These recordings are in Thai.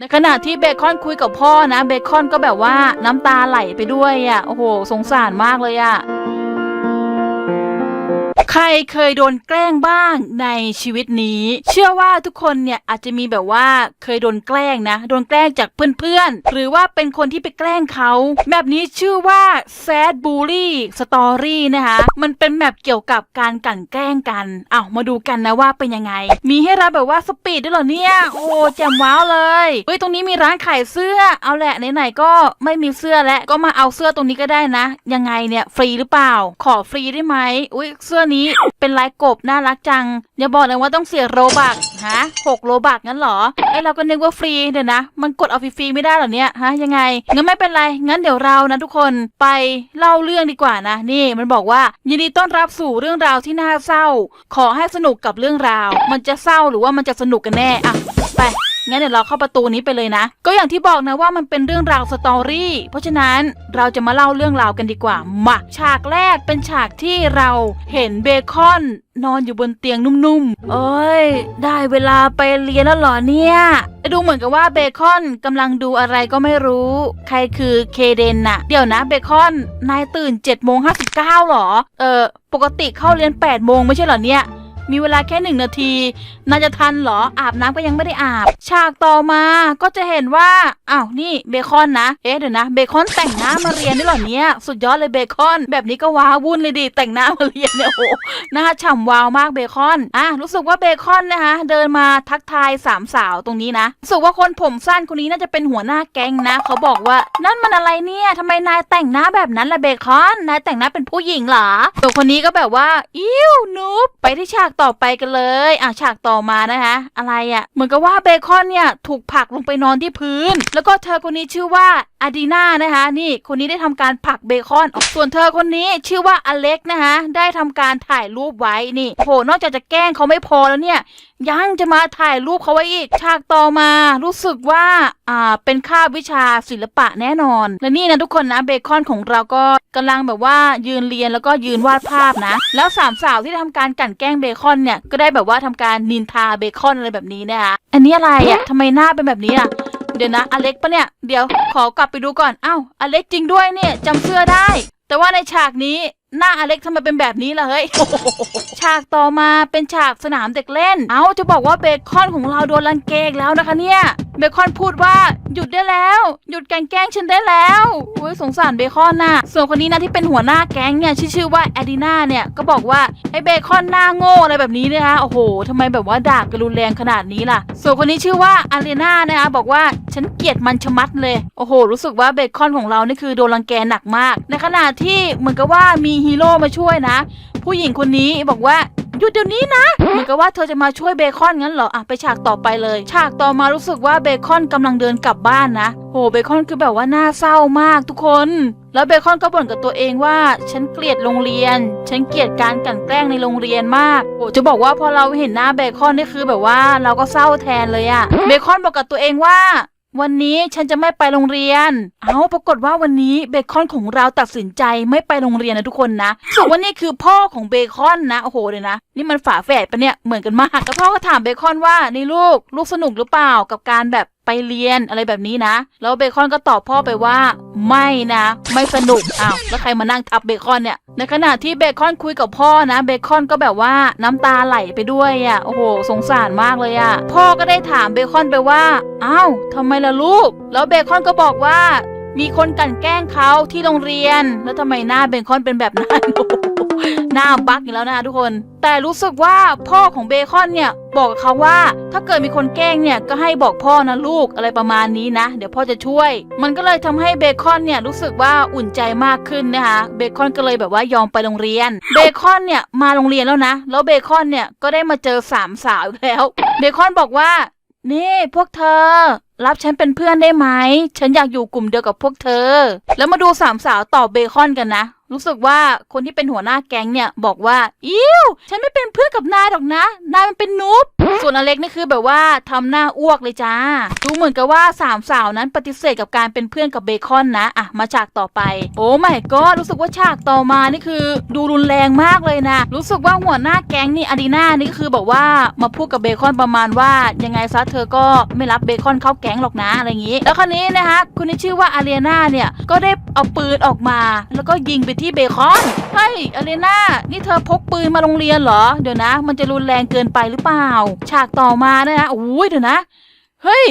ในขณะที่เบคอนคุยกับพ่อนะ เบคอนก็แบบว่าน้ำตาไหลไปด้วยอะ่ะ โอ้โห สงสารมากเลยอะ่ะ ใครเคยโดนแกล้งบ้างในชีวิตนี้ เชื่อว่าทุกคนเนี่ยอาจจะมีแบบว่าเคยโดนแกล้งนะ โดนแกล้งจากเพื่อนๆ หรือว่าเป็นคนที่ไปแกล้งเขา แบบนี้ชื่อว่า sad bully story นะคะ มันเป็นแบบเกี่ยวกับการกลั่นแกล้งกัน เอามาดูกันนะว่าเป็นยังไง มีให้รับแบบว่าสปีดด้วยเหรอเนี่ย โอ้แจ่มว้าวเลย เฮ้ยตรงนี้มีร้านขายเสื้อ เอาแหละไหนๆก็ไม่มีเสื้อแล้วก็มาเอาเสื้อตรงนี้ก็ได้นะ ยังไงเนี่ยฟรีหรือเปล่า ขอฟรีได้ไหมอุ้ยเสื้อนี้เป็นลายกบน่ารักจัง อย่าบอกเลยว่าต้องเสียโรบักฮะหกโรบักงั้นเหรอไอเราก็นึกว่าฟรีเดี๋ยวนะ มันกดเอาฟรีๆไม่ได้หรอเนี่ยฮะยังไงงั้นไม่เป็นไรงั้นเดี๋ยวเรานะทุกคนไปเล่าเรื่องดีกว่านะ นี่มันบอกว่ายินดีต้อนรับสู่เรื่องราวที่น่าเศร้า ขอให้สนุกกับเรื่องราว มันจะเศร้าหรือว่ามันจะสนุกกันแน่อะไป งั้นเดี๋ยวเราเข้าประตูนี้ไปเลยนะ ก็อย่างที่บอกนะว่ามันเป็นเรื่องราวสตอรี่ เพราะฉะนั้นเราจะมาเล่าเรื่องราวกันดีกว่า มาฉากแรกเป็นฉากที่เราเห็นเบคอนนอนอยู่บนเตียงนุ่มๆ เอ้ย ได้เวลาไปเรียนแล้วเหรอเนี่ย ดูเหมือนกับว่าเบคอนกำลังดูอะไรก็ไม่รู้ ใครคือเคเดนน่ะ เดี๋ยวนะเบคอน นายตื่น7จ็ดโมงห้าสิบเก้าหรอ เออ ปกติเข้าเรียน8ปดโมงไม่ใช่เหรอเนี่ย มีเวลาแค่หนึ่งนาที น่าจะทันเหรออาบน้ำก็ยังไม่ได้อาบ ฉากต่อมาก็จะเห็นว่าอ้าวนี่เบคอนนะ เอ๊ะเดี๋ยวนะเบคอนแต่งหน้ามาเรียนด้วยเหรอเนี่ยสุดยอดเลยเบคอนแบบนี้ก็ว้าวุ่นเลยดิแต่งหน้ามาเรียนเนี่ยโอ้หหน้าฉ่ำวาวมากเบคอนอะรู้สึกว่าเบคอนนะคะเดินมาทักทายสามสาวตรงนี้นะรู้สึกว่าคนผมสั้นคนนี้น่าจะเป็นหัวหน้าแก๊งนะ เขาบอกว่านั่นมันอะไรเนี่ยทำไมนายแต่งหน้าแบบนั้นล่ะเบคอนนายแต่งหน้าเป็นผู้หญิงเหรอส่วนคนนี้ก็แบบว่าอิ้วนูบไปที่ฉากต่อไปกันเลยอะฉากต่อมานะคะ อะไรอะ่ะ เหมือนกับว่าเบคอนเนี่ยถูกผลักลงไปนอนที่พื้น แล้วก็เธอคนนี้ชื่อว่าอาดีนานะคะ นี่คนนี้ได้ทำการผลักเบคอนออกส่วนเธอคนนี้ชื่อว่าอเล็กนะคะ ได้ทำการถ่ายรูปไว้นี่โหนอกจากจะแกล้งเขาไม่พอแล้วเนี่ยยังจะมาถ่ายรูปเขาไว้อีก ฉากต่อมารู้สึกว่าอ่าเป็นคาบวิชาศิลปะแน่นอน และนี่นะทุกคนนะเบคอนของเราก็กำลังแบบว่ายืนเรียนแล้วก็ยืนวาดภาพนะ แล้วสามสาวที่ทำการกลั่นแกล้งเบคอนเนี่ยก็ได้แบบว่าทำการนินทาเบคอนอะไรแบบนี้นะคะอันนี้อะไรอะทำไมหน้าเป็นแบบนี้อะเดี๋ยวนะอเล็กปะเนี่ยเดี๋ยวขอกลับไปดูก่อนเอ้าอเล็กจริงด้วยเนี่ยจำเสื้อได้ แต่ว่าในฉากนี้ หน้าอเล็กทำไมเป็นแบบนี้ล่ะเฮ้ย ฉากต่อมาเป็นฉากสนามเด็กเล่น เอ้าจะบอกว่าเบคอนของเราโดนรังแกอีกแล้วนะคะเนี่ย เบคอนพูดว่าหยุดได้แล้ว หยุดแกล้งแกล้งฉันได้แล้วอุ้ยสงสารเบคอนน่ะ ส่วนคนนี้นะที่เป็นหัวหน้าแก๊งเนี่ยชื่อชื่อว่าแอดีนาเนี่ยก็บอกว่าไอ้เบคอนหน้าโง่อะไรแบบนี้นะคะ โอ้โหทำไมแบบว่าด่ากันรุนแรงขนาดนี้ล่ะ ส่วนคนนี้ชื่อว่าอารีนานะคะบอกว่า ฉันเกลียดมันชะมัดเลย โอ้โห รู้สึกว่าเบคอนของเรานี่คือโดนรังแกหนักมาก ในขณะที่เหมือนกับว่ามีฮีโร่มาช่วยนะ ผู้หญิงคนนี้บอกว่าหยุดเดี๋ยวนี้นะ เหมือนกับว่าเธอจะมาช่วยเบคอนงั้นเหรอ อะ ไปฉากต่อไปเลย ฉากต่อมารู้สึกว่าเบคอนกำลังเดินกลับบ้านนะ โห เบคอนคือแบบว่าน่าเศร้ามากทุกคน แล้วเบคอนก็บ่นกับตัวเองว่า ฉันเกลียดโรงเรียน ฉันเกลียดการกลั่นแกล้งในโรงเรียนมาก โอ้จะบอกว่าพอเราเห็นหน้าเบคอนนี่คือแบบว่าเราก็เศร้าแทนเลยอะเบคอนบอกกับตัวเองว่า วันนี้ฉันจะไม่ไปโรงเรียน เอาปรากฏว่าวันนี้เบคอนของเราตัดสินใจไม่ไปโรงเรียนนะทุกคนนะวันว่านี่คือพ่อของเบคอนนะ โอ้โหเลยนะ นี่มันฝาแฝดปะเนี่ย เหมือนกันมาก แล้วพ่อก็ถามเบคอนว่า นี่ลูก ลูกสนุกหรือเปล่ากับการแบบ ไปเรียนอะไรแบบนี้นะ แล้วเบคอนก็ตอบพ่อไปว่าไม่นะ ไม่สนุกอ้าวแล้วใครมานั่งทับเบคอนเนี่ย ในขณะที่เบคอนคุยกับพ่อนะ เบคอนก็แบบว่าน้ำตาไหลไปด้วยอะ่ะโอ้โห สงสารมากเลยอะ่ะ พ่อก็ได้ถามเบคอนไปว่าอ้าวทำไมล่ะลูก แล้วเบคอนก็บอกว่า มีคนกลั่นแกล้งเขาที่โรงเรียน แล้วทำไมหน้าเบคอนเป็นแบบนั้น หน้าบักอีกแล้วนะทุกคน แต่รู้สึกว่าพ่อของเบคอนเนี่ยบอกกับเขาว่า ถ้าเกิดมีคนแกล้งเนี่ยก็ให้บอกพ่อนะลูกอะไรประมาณนี้นะ เดี๋ยวพ่อจะช่วย มันก็เลยทำให้เบคอนเนี่ยรู้สึกว่าอุ่นใจมากขึ้นนะคะเบคอนก็เลยแบบว่ายอมไปโรงเรียนเบคอนเนี่ยมาโรงเรียนแล้วนะ แล้วเบคอนเนี่ยก็ได้มาเจอสามสาวอีกแล้วเบคอนบอกว่านี่พวกเธอ รับฉันเป็นเพื่อนได้ไหม ฉันอยากอยู่กลุ่มเดียวกับพวกเธอ แล้วมาดูสามสาวตอบเบคอนกันนะ รู้สึกว่าคนที่เป็นหัวหน้าแก๊งเนี่ยบอกว่าอิ้วฉันไม่เป็นเพื่อนกับนายหรอกนะ นายมันเป็นนุบส่วนอเล็กนี่คือแบบว่าทำหน้าอ้วกเลยจ้า ดูเหมือนกับว่าสามสาวนั้นปฏิเสธกับการเป็นเพื่อนกับเบคอนนะ อะ มาฉากต่อไป โอ้ไม่ก็รู้สึกว่าฉากต่อมานี่คือ ดูรุนแรงมากเลยนะ รู้สึกว่าหัวหน้าแก๊งนี่อารีนานี่ก็คือบอกว่ามาพูดกับเบคอนประมาณว่ายังไงซะเธอก็ไม่รับเบคอนเข้าแก๊งหรอกนะอะไรอย่างนี้ แล้วคราวนี้นะคะคุณที่ชื่อว่าอารีนาเนี่ยก็ได้เอาปืนออกมา แล้วก็ยิงไปที่เบคอนเฮ้ยอเลนานี่เธอพกปืนมาโรงเรียนเหรอ เดี๋ยวนะ มันจะรุนแรงเกินไปหรือเปล่า ฉากต่อมานะโอ้ยเดี๋ยวนะ เฮ้ย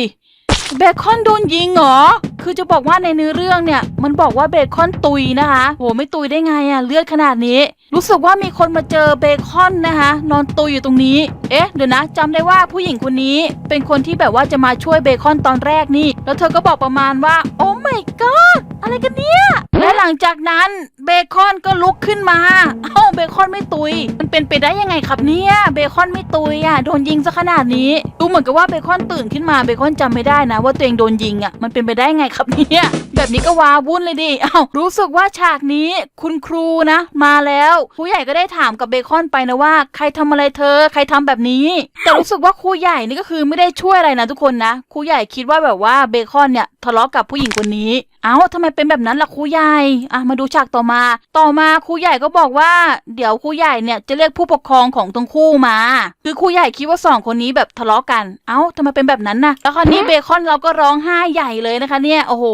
เบคอนโดนยิงเหรอ คือจะบอกว่าในเนื้อเรื่องเนี่ย มันบอกว่าเบคอนตุยนะคะ โหไม่ตุยได้ไงอะเลือดขนาดนี้ รู้สึกว่ามีคนมาเจอเบคอนนะคะ นอนตุยอยู่ตรงนี้ เอ๊ะเดี๋ยวนะจำได้ว่าผู้หญิงคนนี้เป็นคนที่แบบว่าจะมาช่วยเบคอนตอนแรกนี่ แล้วเธอก็บอกประมาณว่า โอ้ my god อะไรกันเนี่ย และหลังจากนั้นเบคอนก็ลุกขึ้นมา เอ้าเบคอนไม่ตุย มันเป็นไปได้ยังไงครับเนี่ยเบคอนไม่ตุยอะโดนยิงซะขนาดนี้ดูเหมือนกับว่าเบคอนตื่นขึ้นมาเบคอนจำไม่ได้นะ ว่าตัวเองโดนยิงอะมันเป็นไปได้ไงครับเนี่ยแบบนี้ก็ว้าวุ่นเลยดิเอ้ารู้สึกว่าฉากนี้คุณครูนะ มาแล้วครูใหญ่ก็ได้ถามกับเบคอนไปนะว่า ใครทำอะไรเธอ ใครทำแบบนี้ แต่รู้สึกว่าครูใหญ่นี่ก็คือไม่ได้ช่วยอะไรนะทุกคนนะครูใหญ่คิดว่าแบบว่าเบคอนเนี่ยทะเลาะกับผู้หญิงคนนี้เอ้าทำไมเป็นแบบนั้นล่ะครูใหญ่อะมาดูฉากต่อมา ต่อมาครูใหญ่ก็บอกว่า เดี๋ยวครูใหญ่เนี่ยจะเรียกผู้ปกครองของทั้งคู่มา คือครูใหญ่คิดว่าสองคนนี้แบบทะเลาะกัน เอ้าทำไมเป็นแบบนั้นนะแล้วคราวนี้เบคอนเราก็ร้องไห้ใหญ่เลยนะคะเนี่ย โอ้โห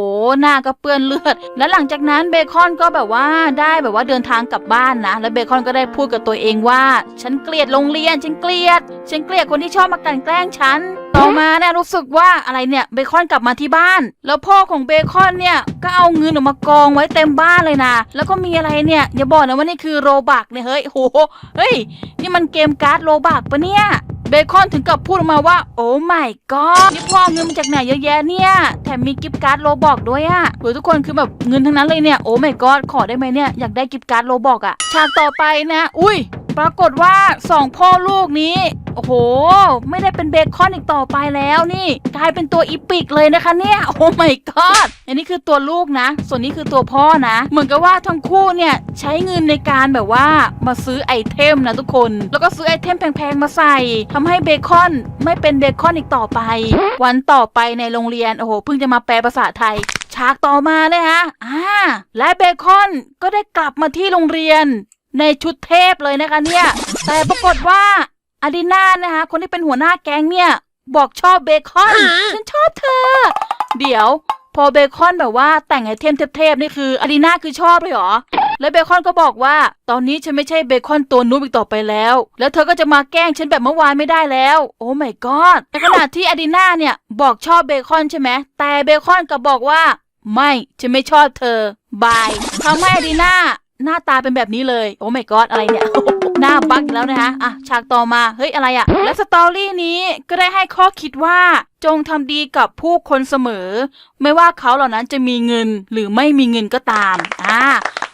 หน้าก็เปื้อนเลือด แล้วหลังจากนั้นเบคอนก็แบบว่าได้แบบว่าเดินทางกลับบ้านนะ แล้วเบคอนก็ได้พูดกับตัวเองว่า ฉันเกลียดโรงเรียน ฉันเกลียด ฉันเกลียดคนที่ชอบมากลั่นแกล้งฉัน ต่อมาเนี่ยรู้สึกว่าอะไรเนี่ยเบคอนกลับมาที่บ้าน แล้วพ่อของเบคอนเนี่ยก็เอาเงินออกมากองไว้เต็มบ้านเลยนะ แล้วก็มีอะไรเนี่ยอย่าบอกนะว่านี่คือโรบักเนี่ยเฮ้ยโหเฮ้ยนี่มันเกมการ์ดโรบักปะเนี่ยเบคอนถึงกับพูดออกมาว่า โอ้ my god นี่พ่อเอาเงินมาจากไหนเยอะแยะเนี่ย แถมมีกิฟต์การ์ดโรบอกด้วยอะโหทุกคนคือแบบเงินทั้งนั้นเลยเนี่ย โอ้ my god ขอได้ไหมเนี่ย อยากได้กิฟต์การ์ดโรบอกอะ ฉากต่อไปนะ อุ้ย ปรากฏว่าสองพ่อลูกนี้ โอ้โห ไม่ได้เป็นเบคอนอีกต่อไปแล้วนี่ กลายเป็นตัวอีปิกเลยนะคะเนี่ย โอ้ my god อันนี้คือตัวลูกนะ ส่วนนี้คือตัวพ่อนะ เหมือนกับว่าทั้งคู่เนี่ยใช้เงินในการแบบว่ามาซื้อไอเทมนะทุกคน แล้วก็ซื้อไอเทมแพงๆมาใส่ทำให้เบคอนไม่เป็นเบคอนอีกต่อไป วันต่อไปในโรงเรียน โอ้โห เพิ่งจะมาแปลภาษาไทย ฉากต่อมาเลยฮะ อ่า และเบคอนก็ได้กลับมาที่โรงเรียน ในชุดเทพเลยนะคะเนี่ย แต่ปรากฏว่าอาดิน่านะคะ คนที่เป็นหัวหน้าแก๊งเนี่ย บอกชอบเบคอนฉันชอบเธอ เดี๋ยว พอเบคอนแบบว่าแต่งไอเทมเทพๆนี่คืออารีนาคือชอบเลยเหรอแล้วเบคอนก็บอกว่า ตอนนี้ฉันไม่ใช่เบคอนตัวนูบอีกต่อไปแล้ว แล้วเธอก็จะมาแกล้งฉันแบบเมื่อวานไม่ได้แล้ว โอ้ my god ในขณะที่อารีนาเนี่ยบอกชอบเบคอนใช่ไหมแต่เบคอนกลับอกว่า ไม่ ฉันไม่ชอบเธอบายทำให้อารีนา หน้าตาเป็นแบบนี้เลย โอ้ my god อะไรเนี่ย หน้าบักอีกแล้วนะคะอะฉากต่อมา เฮ้ย อะไรอะและสตอรี่นี้ก็ได้ให้ข้อคิดว่าจงทำดีกับผู้คนเสมอ ไม่ว่าเขาเหล่านั้นจะมีเงินหรือไม่มีเงินก็ตาม อ่า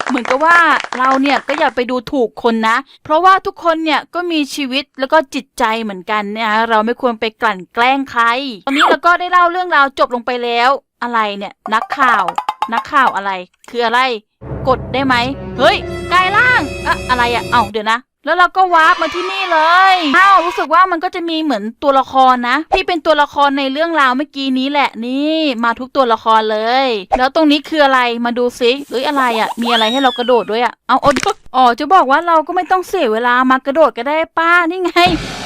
เหมือนกับว่าเราเนี่ยก็อย่าไปดูถูกคนนะ เพราะว่าทุกคนเนี่ยก็มีชีวิตแล้วก็จิตใจเหมือนกันเนี่ยเราไม่ควรไปกลั่นแกล้งใคร ตอนนี้เราก็ได้เล่าเรื่องราวจบลงไปแล้ว อะไรเนี่ยนักข่าว นักข่าวอะไร คืออะไร กดได้ไหม เฮ้ยกายล่างอะอะไรอะเอ้าเดี๋ยวนะ แล้วเราก็วาร์ปมาที่นี่เลยอ้าวรู้สึกว่ามันก็จะมีเหมือนตัวละครนะ ที่เป็นตัวละครในเรื่องราวเมื่อกี้นี้แหละนี่มาทุกตัวละครเลย แล้วตรงนี้คืออะไรมาดูซิเฮ้ยอะไรอะมีอะไรให้เรากระโดดด้วยอะเอาเอาดู อ๋อจะบอกว่าเราก็ไม่ต้องเสียเวลามากระโดดก็ได้ป้านี่ไง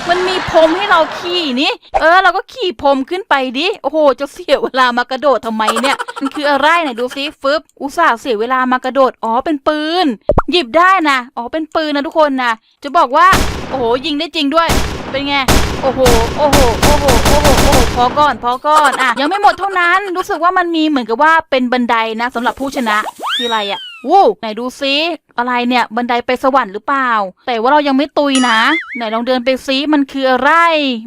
มันมีพรมให้เราขี่นี่เออ เราก็ขี่พรมขึ้นไปดิโอ้โหจะเสียเวลามากระโดดทำไมเนี่ยมันคืออะไรไหนดูซิฟึบอุตส่าห์เสียเวลามากระโดดอ๋อเป็นปืน หยิบได้นะอ๋อเป็นปืนนะทุกคนนะจะบอกว่า โอ้โหยิงได้จริงด้วย เป็นไงโอ้โห โอ้โห โอ้โห โอ้โห โอ้โห พอก่อน พอก่อน อะ ยังไม่หมดเท่านั้น รู้สึกว่ามันมีเหมือนกับว่าเป็นบันไดนะสำหรับผู้ชนะ คืออะไรอะวู้ไหนดูซิอะไรเนี่ยบันไดไปสวรรค์หรือเปล่า แต่ว่าเรายังไม่ตุยนะ ไหนลองเดินไปซิมันคืออะไร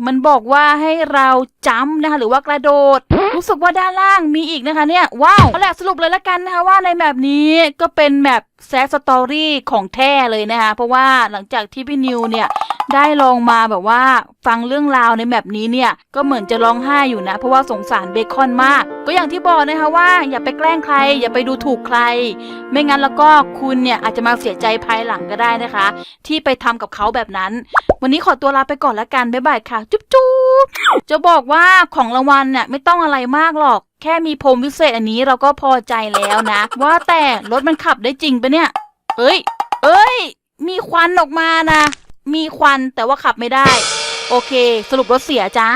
มันบอกว่าให้เราจัมป์นะคะหรือว่ากระโดด รู้สึกว่าด้านล่างมีอีกนะคะเนี่ยว้าวเอาแหละสรุปเลยละกันนะคะว่าในแบบนี้ก็เป็นแบบแซสตอรี่ของแท้เลยนะคะเพราะว่าหลังจากที่พี่นิวเนี่ย ได้ลองมาแบบว่าฟังเรื่องราวในแบบนี้เนี่ยก็เหมือนจะร้องไห้อยู่นะ เพราะว่าสงสารเบคอนมาก ก็อย่างที่บอกนะคะว่า อย่าไปแกล้งใคร อย่าไปดูถูกใคร ไม่งั้นแล้วก็คุณเนี่ยอาจจะมาเสียใจภายหลังก็ได้นะคะ ที่ไปทำกับเขาแบบนั้น วันนี้ขอตัวลาไปก่อนละกันบ๊ายบายค่ะ จุ๊บจุ๊บจะบอกว่าของรางวัลเนี่ยไม่ต้องอะไรมากหรอก แค่มีพรมวิเศษอันนี้เราก็พอใจแล้วนะ ว่าแต่รถมันขับได้จริงปะเนี่ยเอ้ย เอ้ย มีควันออกมานะ มีควันแต่ว่าขับไม่ได้ โอเค สรุปรถเสียจ้า